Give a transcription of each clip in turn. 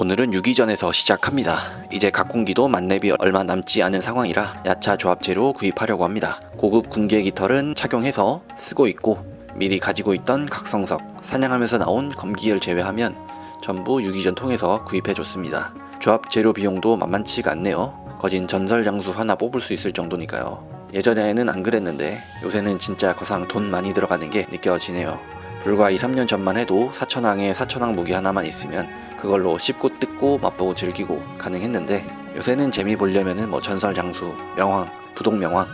오늘은 유기전에서 시작합니다. 이제 각 군기도 만렙이 얼마 남지 않은 상황이라 야차 조합제로 구입하려고 합니다. 고급 군기의 깃털은 착용해서 쓰고 있고 미리 가지고 있던 각성석, 사냥하면서 나온 검기를 제외하면 전부 유기전 통해서 구입해줬습니다. 조합 재료 비용도 만만치가 않네요. 거진 전설 장수 하나 뽑을 수 있을 정도니까요. 예전에는 안 그랬는데 요새는 진짜 거상 돈 많이 들어가는 게 느껴지네요. 불과 2, 3년 전만 해도 사천왕에 사천왕 무기 하나만 있으면 그걸로 씹고 뜯고 맛보고 즐기고 가능했는데 요새는 재미 보려면은 뭐 전설 장수, 명왕, 부동 명왕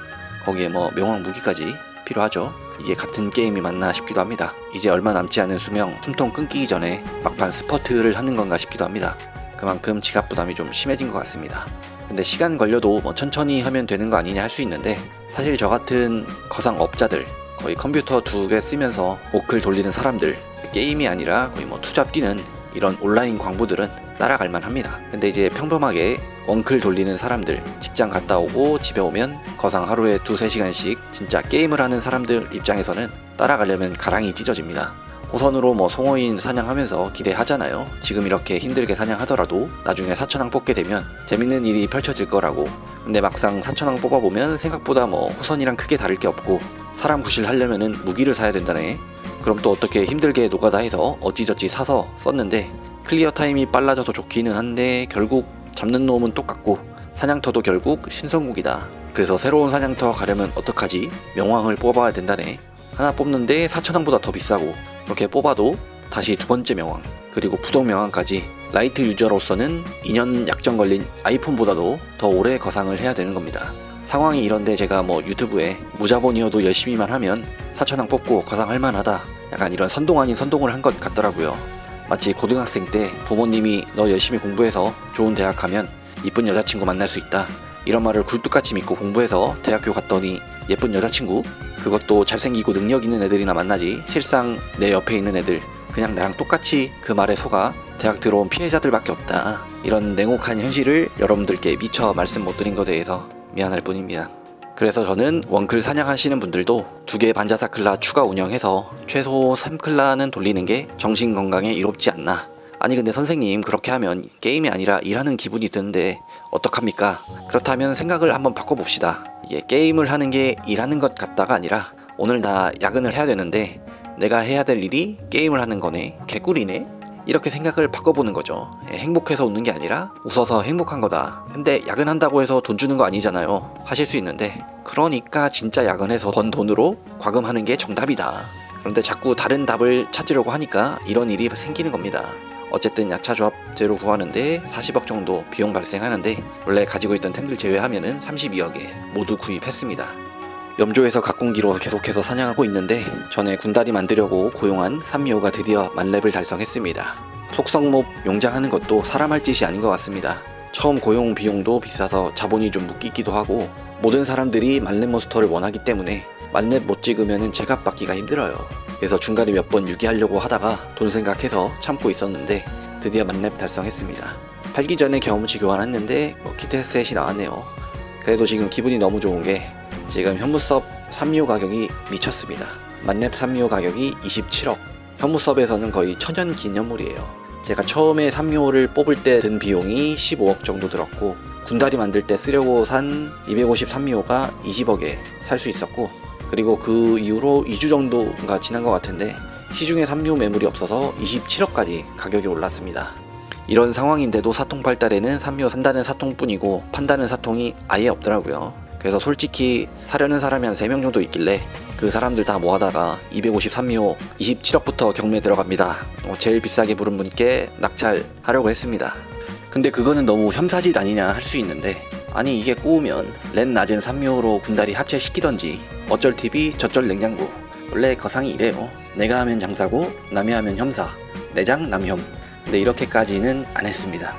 거기에 뭐 명왕 무기까지 필요하죠. 이게 같은 게임이 맞나 싶기도 합니다. 이제 얼마 남지 않은 수명 숨통 끊기기 전에 막판 스퍼트를 하는 건가 싶기도 합니다. 그만큼 지갑 부담이 좀 심해진 것 같습니다. 근데 시간 걸려도 뭐 천천히 하면 되는 거 아니냐 할 수 있는데 사실 저 같은 거상 업자들 거의 컴퓨터 두 개 쓰면서 오클 돌리는 사람들 게임이 아니라 거의 뭐 투잡 뛰는 이런 온라인 광부들은 따라갈 만합니다. 근데 이제 평범하게 원클 돌리는 사람들 직장 갔다 오고 집에 오면 거상 하루에 두세 시간씩 진짜 게임을 하는 사람들 입장에서는 따라가려면 가랑이 찢어집니다. 호선으로 뭐 송어인 사냥하면서 기대하잖아요. 지금 이렇게 힘들게 사냥하더라도 나중에 사천왕 뽑게 되면 재밌는 일이 펼쳐질 거라고. 근데 막상 사천왕 뽑아보면 생각보다 뭐 호선이랑 크게 다를 게 없고 사람 구실하려면은 무기를 사야 된다네. 그럼 또 어떻게 힘들게 노가다 해서 어찌저찌 사서 썼는데 클리어 타임이 빨라져서 좋기는 한데 결국 잡는 놈은 똑같고 사냥터도 결국 신성국이다. 그래서 새로운 사냥터 가려면 어떡하지? 명왕을 뽑아야 된다네. 하나 뽑는데 4천원보다 더 비싸고 그렇게 뽑아도 다시 두 번째 명왕 그리고 부동 명왕까지 라이트 유저로서는 2년 약정 걸린 아이폰보다도 더 오래 거상을 해야 되는 겁니다. 상황이 이런데 제가 뭐 유튜브에 무자본이어도 열심히만 하면 4천왕 뽑고 거상할 만하다. 약간 이런 선동 아닌 선동을 한 것 같더라고요. 마치 고등학생 때 부모님이 너 열심히 공부해서 좋은 대학 가면 이쁜 여자친구 만날 수 있다. 이런 말을 굴뚝같이 믿고 공부해서 대학교 갔더니 예쁜 여자친구? 그것도 잘생기고 능력 있는 애들이나 만나지. 실상 내 옆에 있는 애들 그냥 나랑 똑같이 그 말에 속아 대학 들어온 피해자들밖에 없다 이런 냉혹한 현실을 여러분들께 미처 말씀 못 드린 것에 대해서 미안할 뿐입니다 그래서 저는 원클 사냥하시는 분들도 두 개의 반자사 클라 추가 운영해서 최소 3클라는 돌리는 게 정신 건강에 이롭지 않나 아니 근데 선생님 그렇게 하면 게임이 아니라 일하는 기분이 드는데 어떡합니까? 그렇다면 생각을 한번 바꿔봅시다. 이게 게임을 하는 게 일하는 것 같다가 아니라 오늘 나 야근을 해야 되는데 내가 해야 될 일이 게임을 하는 거네. 개꿀이네. 이렇게 생각을 바꿔보는 거죠. 예, 행복해서 웃는 게 아니라 웃어서 행복한 거다. 근데 야근한다고 해서 돈 주는 거 아니잖아요. 하실 수 있는데 그러니까 진짜 야근해서 번 돈으로 과금하는 게 정답이다. 그런데 자꾸 다른 답을 찾으려고 하니까 이런 일이 생기는 겁니다. 어쨌든 야차 조합제로 구하는데 40억 정도 비용 발생하는데 원래 가지고 있던 템들 제외하면은 32억에 모두 구입했습니다. 염조에서 각공기로 계속해서 사냥하고 있는데 전에 군다리 만들려고 고용한 산미호가 드디어 만렙을 달성했습니다. 속성몹 용장하는 것도 사람 할 짓이 아닌 것 같습니다. 처음 고용 비용도 비싸서 자본이 좀 묶이기도 하고 모든 사람들이 만렙 몬스터를 원하기 때문에 만렙 못 찍으면 제값 받기가 힘들어요. 그래서 중간에 몇 번 유기하려고 하다가 돈 생각해서 참고 있었는데 드디어 만렙 달성했습니다. 팔기 전에 경험치 교환했는데 뭐 키트 셋이 나왔네요. 그래도 지금 기분이 너무 좋은 게 지금 현무섭 3료 가격이 미쳤습니다. 만렙 3료 가격이 27억. 현무섭에서는 거의 천연 기념물이에요. 제가 처음에 3료를 뽑을 때 든 비용이 15억 정도 들었고 군다리 만들 때 쓰려고 산 253료가 20억에 살 수 있었고 그리고 그 이후로 2주 정도가 지난 것 같은데 시중에 3료 매물이 없어서 27억까지 가격이 올랐습니다. 이런 상황인데도 사통 발달에는 3료 산다는 사통뿐이고 판다는 사통이 아예 없더라고요. 그래서 솔직히 사려는 사람이 한 3명 정도 있길래 그 사람들 다 모아다가 253료 27억부터 경매 들어갑니다. 어, 제일 비싸게 부른 분께 낙찰하려고 했습니다. 근데 그거는 너무 혐사짓 아니냐 할 수 있는데 아니 이게 꼬우면 렌 낮은 3료로 군다리 합체시키던지 어쩔 TV 저쩔 냉장고. 원래 거상이 이래요. 내가 하면 장사고 남이 하면 혐사. 내장 남혐. 근데 이렇게까지는 안 했습니다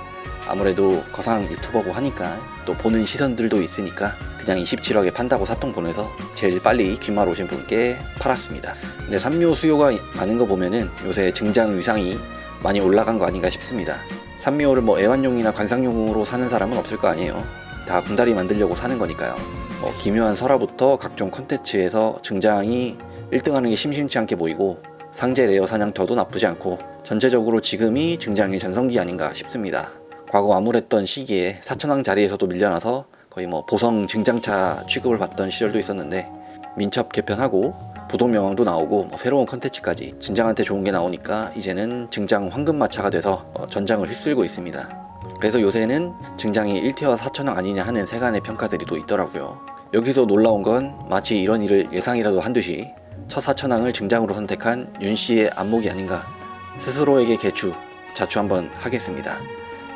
아무래도 거상 유튜버고 하니까 또 보는 시선들도 있으니까 그냥 27억에 판다고 사통 보내서 제일 빨리 귓말 오신 분께 팔았습니다 근데 3료 수요가 많은 거 보면은 요새 증장 위상이 많이 올라간 거 아닌가 싶습니다 3료를 뭐 애완용이나 관상용으로 사는 사람은 없을 거 아니에요 다 군다리 만들려고 사는 거니까요. 뭐 기묘한 설화부터 각종 컨텐츠에서 증장이 1등하는 게 심심치 않게 보이고 상제 레어 사냥터도 나쁘지 않고 전체적으로 지금이 증장의 전성기 아닌가 싶습니다. 과거 암울했던 시기에 사천왕 자리에서도 밀려나서 거의 뭐 보성 증장차 취급을 받던 시절도 있었는데 민첩 개편하고 부동명왕도 나오고 뭐 새로운 컨텐츠까지 증장한테 좋은 게 나오니까 이제는 증장 황금마차가 돼서 어, 전장을 휩쓸고 있습니다. 그래서 요새는 증장이 1티어 사천왕 아니냐 하는 세간의 평가들이 또 있더라고요. 여기서 놀라운 건 마치 이런 일을 예상이라도 한 듯이 첫 사천왕을 증장으로 선택한 윤 씨의 안목이 아닌가 스스로에게 개추 자추 한번 하겠습니다.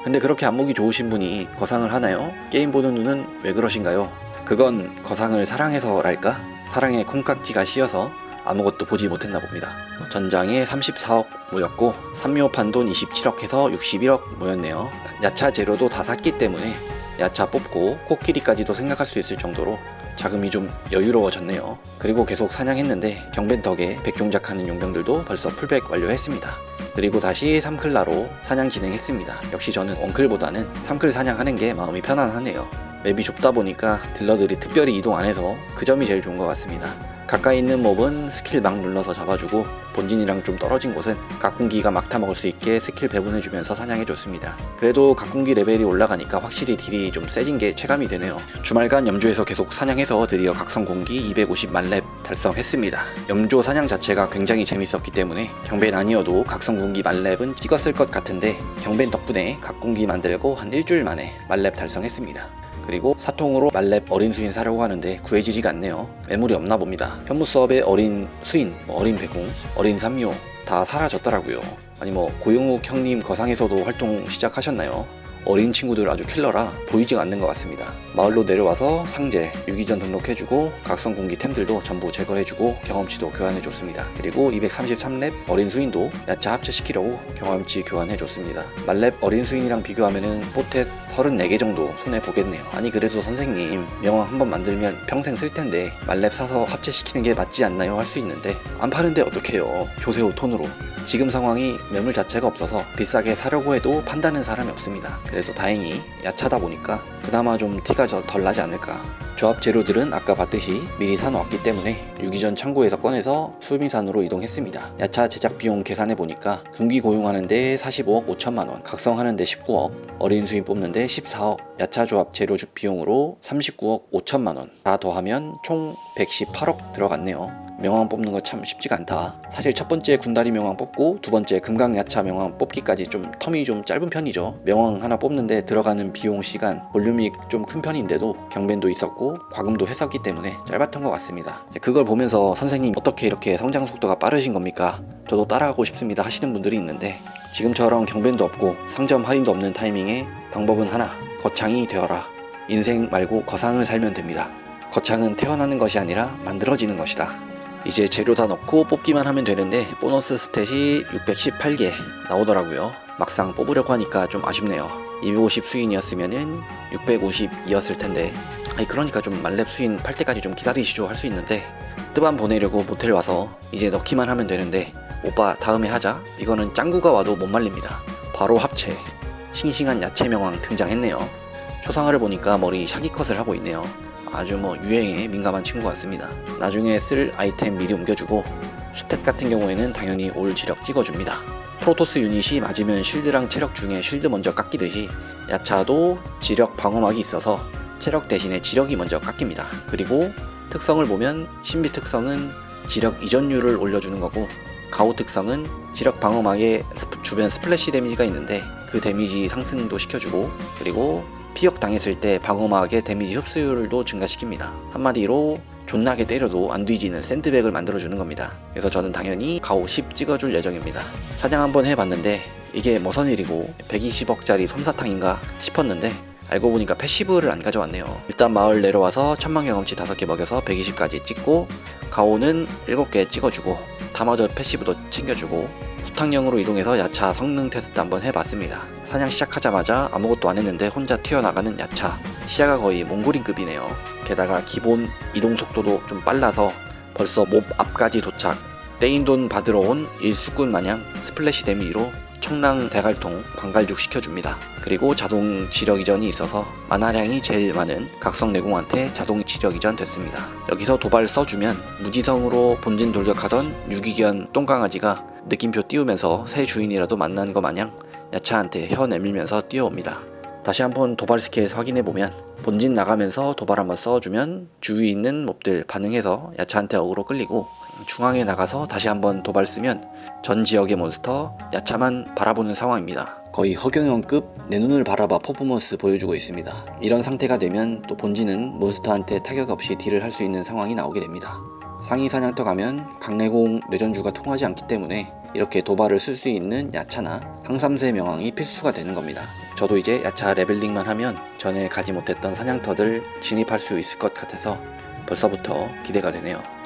근데 그렇게 안목이 좋으신 분이 거상을 하나요? 게임 보는 눈은 왜 그러신가요? 그건 거상을 사랑해서랄까? 사랑의 콩깍지가 씌어서 아무것도 보지 못했나 봅니다. 전장에 34억 모였고 산묘판 돈 27억 해서 61억 모였네요. 야차 재료도 다 샀기 때문에 야차 뽑고 코끼리까지도 생각할 수 있을 정도로 자금이 좀 여유로워졌네요. 그리고 계속 사냥했는데 경벤 덕에 백종작하는 용병들도 벌써 풀백 완료했습니다. 그리고 다시 삼클라로 사냥 진행했습니다. 역시 저는 원클보다는 삼클 사냥하는 게 마음이 편안하네요. 맵이 좁다 보니까 딜러들이 특별히 이동 안 해서 그 점이 제일 좋은 것 같습니다. 가까이 있는 몹은 스킬 막 눌러서 잡아주고 본진이랑 좀 떨어진 곳은 각궁기가 막 타 먹을 수 있게 스킬 배분해주면서 사냥해줬습니다. 그래도 각궁기 레벨이 올라가니까 확실히 딜이 좀 세진 게 체감이 되네요. 주말간 염조에서 계속 사냥해서 드디어 각성궁기 250 만렙 달성했습니다. 염조 사냥 자체가 굉장히 재밌었기 때문에 경벤 아니어도 각성궁기 만렙은 찍었을 것 같은데 경벤 덕분에 각궁기 만들고 한 일주일 만에 만렙 달성했습니다. 그리고 사통으로 말렙 어린 수인 사려고 하는데 구해지지가 않네요. 매물이 없나 봅니다. 현무 수업의 어린 수인, 뭐 어린 배공, 어린 삼묘 다 사라졌더라고요. 아니 뭐 고영욱 형님 거상에서도 활동 시작하셨나요? 어린 친구들 아주 킬러라 보이지가 않는 것 같습니다. 마을로 내려와서 상제, 유기전 등록해주고 각성 공기 템들도 전부 제거해주고 경험치도 교환해줬습니다. 그리고 233렙 어린 수인도 야차 합체시키려고 경험치 교환해줬습니다. 말렙 어린 수인이랑 비교하면은 포텟 34개 정도 손해 보겠네요. 아니 그래도 선생님 명왕 한번 만들면 평생 쓸 텐데 말렙 사서 합체시키는 게 맞지 않나요? 할 수 있는데 안 파는데 어떡해요? 조세호 톤으로 지금 상황이 매물 자체가 없어서 비싸게 사려고 해도 판다는 사람이 없습니다. 그래도 다행히 야차다 보니까 그나마 좀 티가 저- 덜 나지 않을까. 조합 재료들은 아까 봤듯이 미리 사놓았기 때문에 유기전 창고에서 꺼내서 수미산으로 이동했습니다. 야차 제작 비용 계산해 보니까 동기 고용하는데 45억 5천만 원, 각성하는데 19억, 어린 수인 뽑는데 14억, 야차 조합 재료 주 비용으로 39억 5천만 원. 다 더하면 총 118억 들어갔네요. 명왕 뽑는 거 참 쉽지가 않다. 사실 첫 번째 군다리 명왕 뽑고 두 번째 금강야차 명왕 뽑기까지 좀 텀이 좀 짧은 편이죠. 명왕 하나 뽑는데 들어가는 비용 시간 볼륨이 좀 큰 편인데도 경벤도 있었고 과금도 했었기 때문에 짧았던 것 같습니다. 그걸 보면서 선생님 어떻게 이렇게 성장 속도가 빠르신 겁니까? 저도 따라가고 싶습니다 하시는 분들이 있는데 지금처럼 경벤도 없고 상점 할인도 없는 타이밍에 방법은 하나 거창이 되어라. 인생 말고 거상을 살면 됩니다. 거창은 태어나는 것이 아니라 만들어지는 것이다. 이제 재료 다 넣고 뽑기만 하면 되는데 보너스 스탯이 618개 나오더라고요. 막상 뽑으려고 하니까 좀 아쉽네요. 250 수인이었으면은 650이었을 텐데 아니 그러니까 좀 말렙 수인 팔 때까지 좀 기다리시죠 할 수 있는데 뜨밤 보내려고 모텔 와서 이제 넣기만 하면 되는데 오빠 다음에 하자 이거는 짱구가 와도 못 말립니다. 바로 합체 싱싱한 야채 명왕 등장했네요. 초상화를 보니까 머리 샤기컷을 하고 있네요. 아주 뭐 유행에 민감한 친구 같습니다. 나중에 쓸 아이템 미리 옮겨주고 스탯 같은 경우에는 당연히 올 지력 찍어줍니다. 프로토스 유닛이 맞으면 쉴드랑 체력 중에 쉴드 먼저 깎이듯이 야차도 지력 방어막이 있어서 체력 대신에 지력이 먼저 깎입니다. 그리고 특성을 보면 신비 특성은 지력 이전율을 올려주는 거고 가오 특성은 지력 방어막에 스프- 주변 스플래시 데미지가 있는데 그 데미지 상승도 시켜주고 그리고 피역 당했을 때 방어막의 데미지 흡수율도 증가시킵니다. 한마디로 존나게 때려도 안 뒤지는 샌드백을 만들어주는 겁니다. 그래서 저는 당연히 가오 10 찍어줄 예정입니다. 사냥 한번 해봤는데 이게 뭐선 일이고 120억짜리 솜사탕인가 싶었는데 알고 보니까 패시브를 안 가져왔네요. 일단 마을 내려와서 천만 경험치 5개 먹여서 120까지 찍고 가오는 7개 찍어주고 다마저 패시브도 챙겨주고 수탕령으로 이동해서 야차 성능 테스트 한번 해봤습니다. 사냥 시작하자마자 아무것도 안 했는데 혼자 튀어나가는 야차 시야가 거의 몽골인급이네요. 게다가 기본 이동 속도도 좀 빨라서 벌써 몹 앞까지 도착 떼인 돈 받으러 온 일수꾼 마냥 스플래시 데미지로 청랑 대갈통 광갈죽 시켜줍니다. 그리고 자동 지력 이전이 있어서 만화량이 제일 많은 각성 내공한테 자동 지력 이전 됐습니다. 여기서 도발 써주면 무지성으로 본진 돌격하던 유기견 똥강아지가 느낌표 띄우면서 새 주인이라도 만난 것 마냥 야차한테 혀 내밀면서 뛰어옵니다. 다시 한번 도발 스킬 확인해보면 본진 나가면서 도발 한번 써주면 주위에 있는 몹들 반응해서 야차한테 어그로 끌리고 중앙에 나가서 다시 한번 도발 쓰면 전 지역의 몬스터 야차만 바라보는 상황입니다. 거의 허경영급 내 눈을 바라봐 퍼포먼스 보여주고 있습니다. 이런 상태가 되면 또 본진은 몬스터한테 타격 없이 딜을 할 수 있는 상황이 나오게 됩니다. 상위 사냥터 가면 강내공 뇌전주가 통하지 않기 때문에 이렇게 도발을 쓸 수 있는 야차나 항삼세 명왕이 필수가 되는 겁니다. 저도 이제 야차 레벨링만 하면 전에 가지 못했던 사냥터들 진입할 수 있을 것 같아서 벌써부터 기대가 되네요.